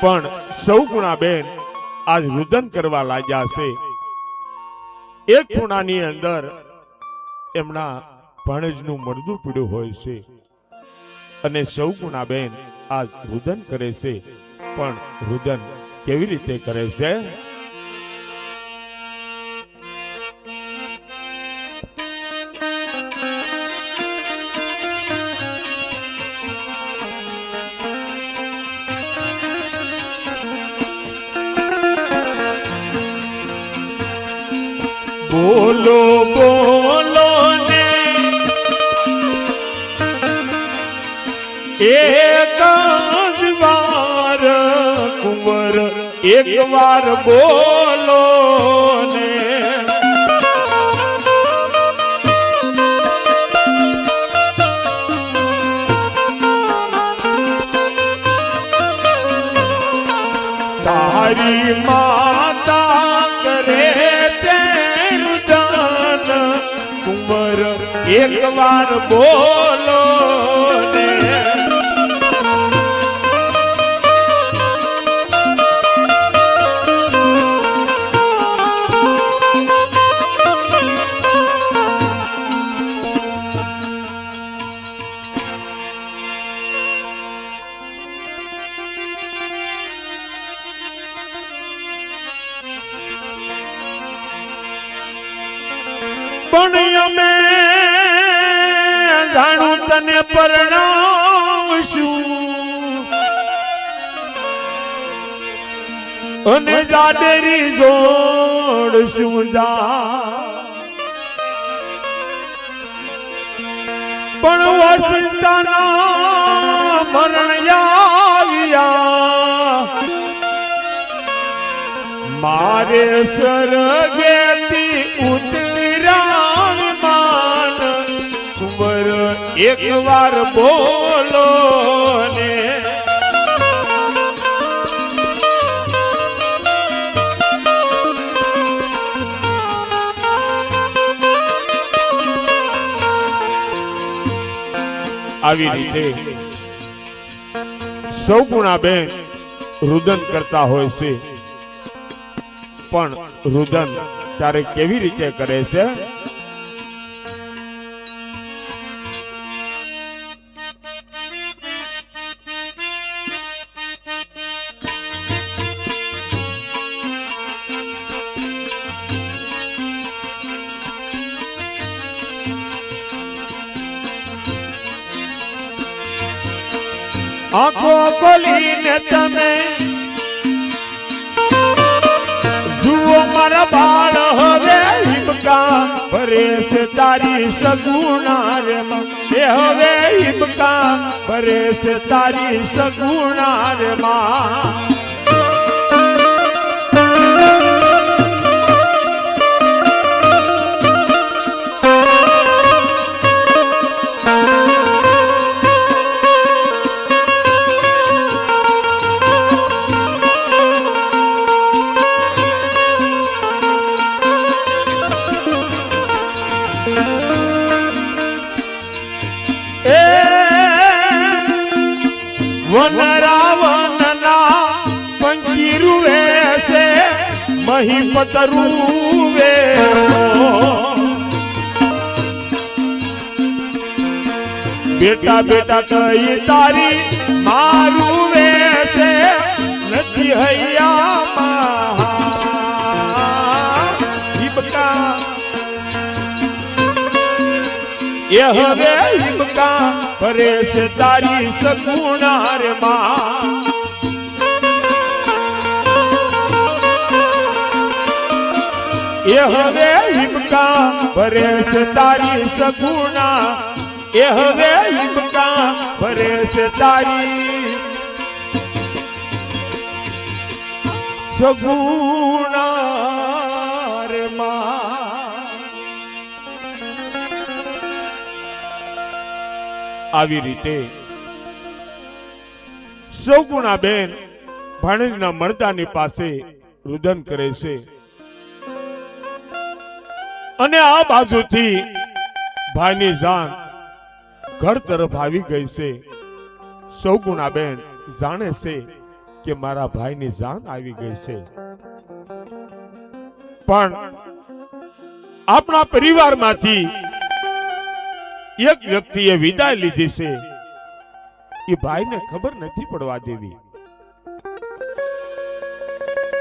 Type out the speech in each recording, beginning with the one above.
પણ સૌ ગુણાબેન આજ રુદન કરવા લાગ્યા છે. એક ખૂણાની અંદર એમના ભણજનું મળદું પીડ્યું હોય છે અને સૌ ગુણાબેન આજ રુદન કરે છે. પણ રુદન કેવી રીતે કરે છે? બોલો બોલો ને. એક વાર કુંવર એક વાર બોલો ને. તારી માતા એક વાર બોલો પણ જાણું તને પરણાવશું અને જાડેરી જોડશું જા. પણ વસંતના મરણ આવ્યા. મારે સ્વર્ગેથી ઉતરાણ એક વાર બોલો ને. આવી રીતે સૌ ગુણાબેન રુદન કરતા હોય છે. પણ રુદન ત્યારે કેવી રીતે કરે છે? આંખો ખોલીને તમે જુઓ મારા બાળ, હવે હિમકા ભરે છે તારી સગુણા રે એ હવે હિમકા ભરે છે તારી સગુણા રે મહીપતરુવે બેટા બેટા કઈ તારી મારું વેસે નથી હિબકા. એ હવે હિમકા ભરે છે તારી સગુણા રે માં. એ હવે હિમકા ભરે છે તારી સગુણા. એ હવે હિમકા ભરે છે તારી સગુણા રે માં આવી રીતે સૌગુણાબેન ભાણેજના મળતાની પાસે રુદન કરે છે. અને આ બાજુથી ભાઈની જાન ઘર તરફ આવી ગઈ છે. સૌગુણાબેન જાણે છે કે મારા ભાઈની જાન આવી ગઈ છે. પણ આપણા પરિવારમાંથી એક વ્યક્તિએ વિદાય લીધી છે. એ ભાઈને ખબર નથી પડવા દેવી.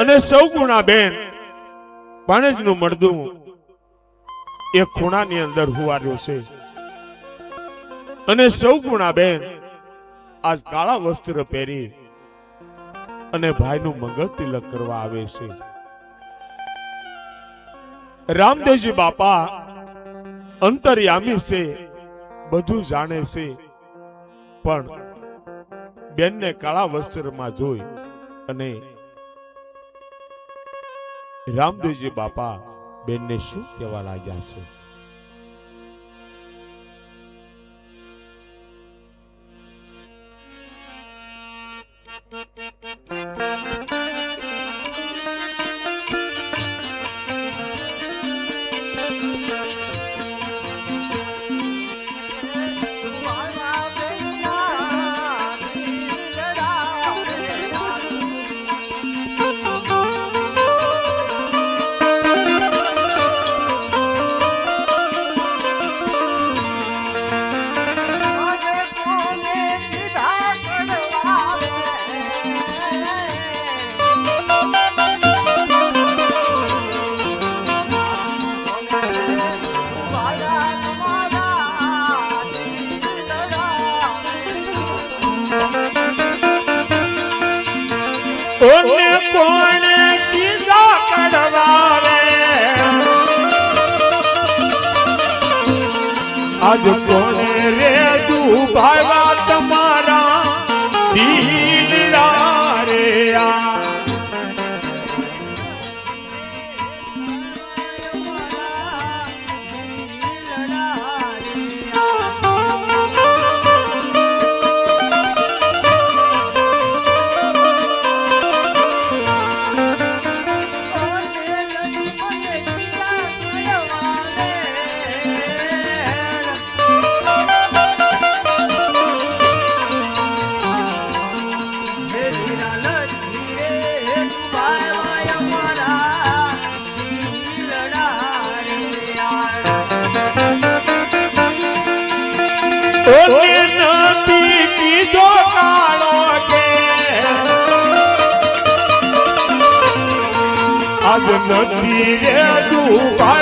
અને સૌ બેન પાણેજનું મળદું એક ખૂણાની અંદર હુવાર્યો છે અને સૌ બેન આજ કાળા વસ્ત્ર પહેરી અને ભાઈનું મંગળ તિલક કરવા આવે છે. રામદેવજી બાપા અંતર્યામી છે, બધું જાણે છે, પણ બેનને કાળા વસ્ત્રમાં જોઈ અને રામદેવજી બાપા બેનને શું કહેવા લાગ્યા છે ઓને કોણે કીધા કડવા રે આજ કોણે રે નથી રે દુભાવા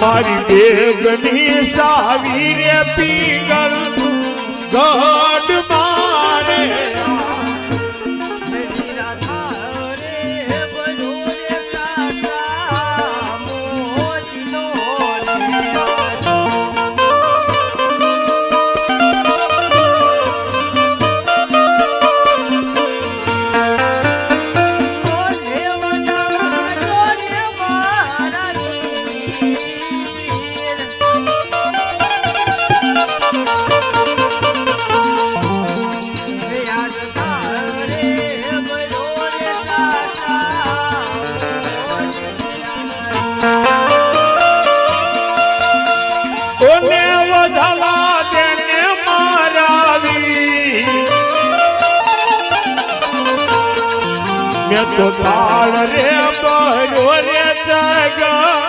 મારી બેગની સાવી રે પીગલ ગઢ કોને વધાવા તેને મારાવી? મેં તો તાળ રે ભરો રે જગા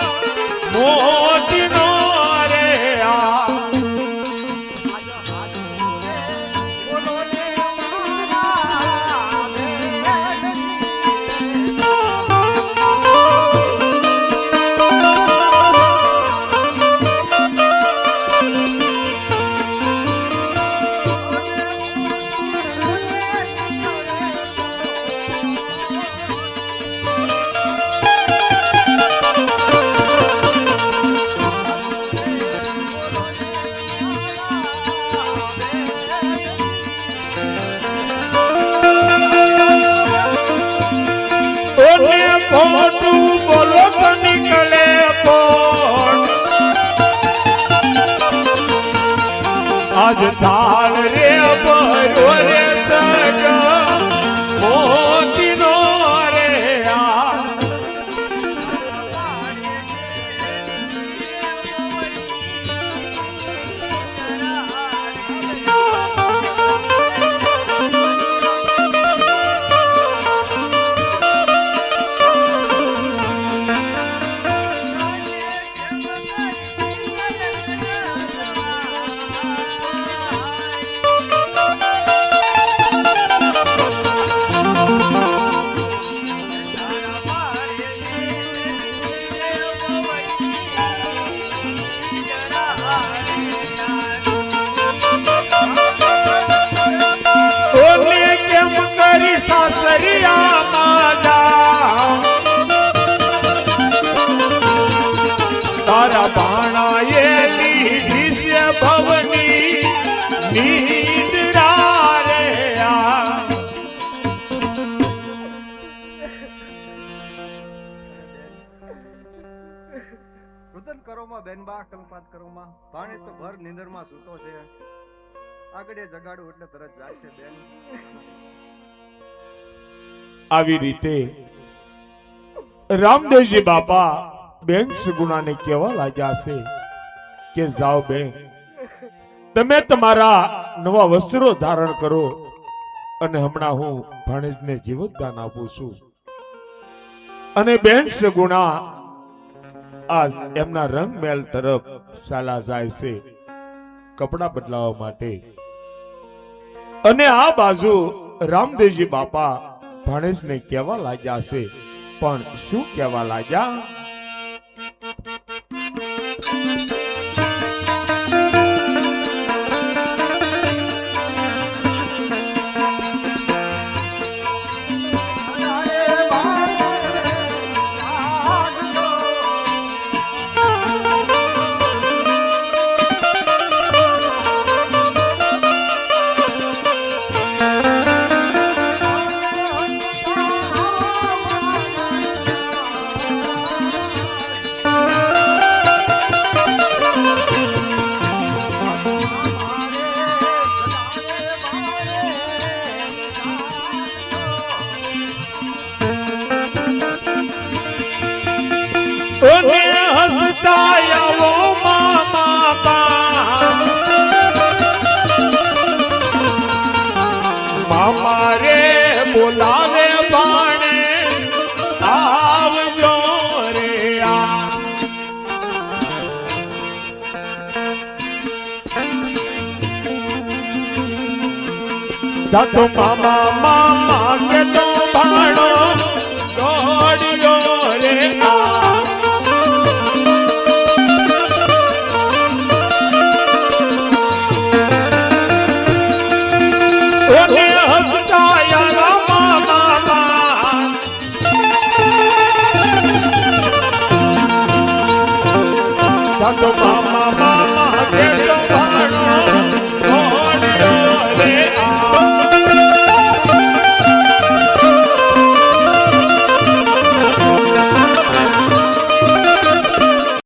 આજ બેનબા કલ્પાત કરોમાં ભાણે તો ભર નીંદરમાં સૂતો છે. આગળે જગાડું એટલે તરત જાગશે બેન. આવી રીતે રામદેવજી બાપા બેન સુગુણાને કહેવા લાગ્યા છે કે, જાઓ બેન, તમે તમારા નવા વસ્ત્રો ધારણ કરો અને હમણાં હું ભાણેજને જીવતદાન આપું છું. અને બેન સગુણા આજ એમના રંગ મહેલ તરફ સાલા જાય છે. કપડા બદલાવવા માટે. અને આ બાજુ રામદેવજી બાપા ભાણેજને કહેવા લાગ્યા છે. પણ શું કહેવા લાગ્યા? બોલાવે આ. જાતો મામા મામા